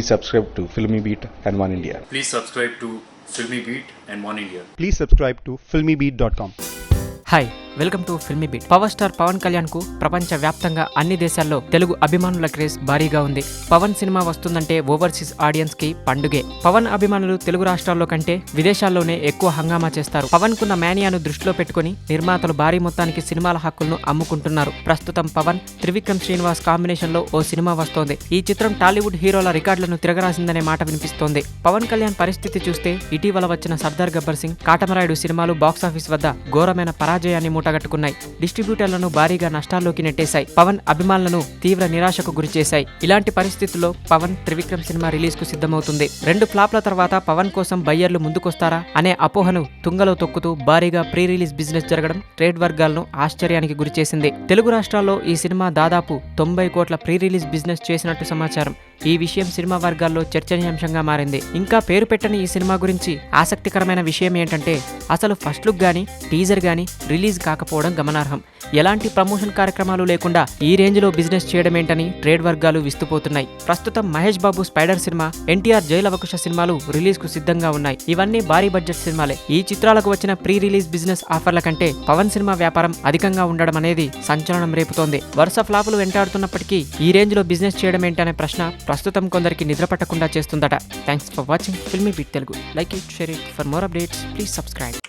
Please subscribe to Filmy Beat and One India. Please subscribe to Filmy Beat and One India. Please subscribe to filmybeat.com. Hi welcome to Filmybeat. Power star Pawan కళ్యాణ్కు ప్రపంచ వ్యాప్తంగా అన్ని దేశాల్లో తెలుగు అభిమానుల craze భారీగా ఉంది. Pavan cinema వస్తుందంటే overseas ఆడియన్స్కి పండుగే. పవన్ అభిమానులు తెలుగు రాష్ట్రాల్లో కంటే విదేశాల్లోనే ఎక్కువ హంగామా చేస్తారు. పవన్ కున్న మేనియాను దృష్టిలో పెట్టుకుని నిర్మాతలు భారీ మొత్తానికి సినిమాల హక్కులను అమ్ముకుంటున్నారు. ప్రస్తుతం పవన్ త్రివిక్రమ్ శ్రీనివాస్ కాంబినేషన్లో ఓ సినిమా వస్తోంది. ఈ చిత్రం టాలీవుడ్ హీరోల రికార్డులను తిరగరాసిందనే మాట వినిపిస్తోంది. పవన్ కళ్యాణ్ పరిస్థితి చూస్తే ఇటీవల వచ్చిన సర్దార్ గబ్బర్ సింగ్ కాటమరాయుడు సినిమాలు బాక్సాఫీస్ వద్ద ఘోరమైన పరాజయాన్ని మూటగట్టుకున్నాయి. డిస్ట్రిబ్యూటర్లను భారీగా నష్టాల్లోకి నెట్టేశాయి. పవన్ అభిమానులను తీవ్ర నిరాశకు గురిచేశాయి. ఇలాంటి పరిస్థితుల్లో పవన్ త్రివిక్రమ్ సినిమా రిలీజ్కు సిద్ధమవుతుంది. రెండు ఫ్లాప్ల తర్వాత పవన్ కోసం బయ్యర్లు ముందుకొస్తారా అనే అపోహను తుంగలో తొక్కుతూ భారీగా ప్రీ రిలీజ్ బిజినెస్ జరగడం ట్రేడ్ వర్గాలను ఆశ్చర్యానికి గురిచేసింది. తెలుగు రాష్ట్రాల్లో ఈ సినిమా దాదాపు తొంభై కోట్ల ప్రీ రిలీజ్ బిజినెస్ చేసినట్టు సమాచారం. ఈ విషయం సినిమా వర్గాల్లో చర్చనీయాంశంగా మారింది. ఇంకా పేరు పెట్టని ఈ సినిమా గురించి ఆసక్తికరమైన విషయం ఏంటంటే అసలు ఫస్ట్ లుక్ గానీ టీజర్ గానీ రిలీజ్ కాకపోవడం గమనార్హం. ఎలాంటి ప్రమోషన్ కార్యక్రమాలు లేకుండా ఈ రేంజ్లో బిజినెస్ చేయడమేంటని ట్రేడ్ వర్గాలు విస్తుపోతున్నాయి. ప్రస్తుతం మహేష్ బాబు స్పైడర్ సినిమా ఎన్టీఆర్ జైలవకుశ సినిమాలు రిలీజ్కు సిద్ధంగా ఉన్నాయి. ఇవన్నీ భారీ బడ్జెట్ సినిమాలే. ఈ చిత్రాలకు వచ్చిన ప్రీ రిలీజ్ బిజినెస్ ఆఫర్ల కంటే పవన్ సినిమా వ్యాపారం అధికంగా ఉండడం అనేది సంచలనం రేపుతోంది. వరుస ఫ్లాపులు వెంటాడుతున్నప్పటికీ ఈ రేంజ్లో బిజినెస్ చేయడం ఏంటనే ప్రశ్న ప్రస్తుతం కొందరికి నిద్ర పట్టకుండా చేస్తుందట. Thanks for watching. Filmybeat Telugu. Like it share it. For more updates please subscribe.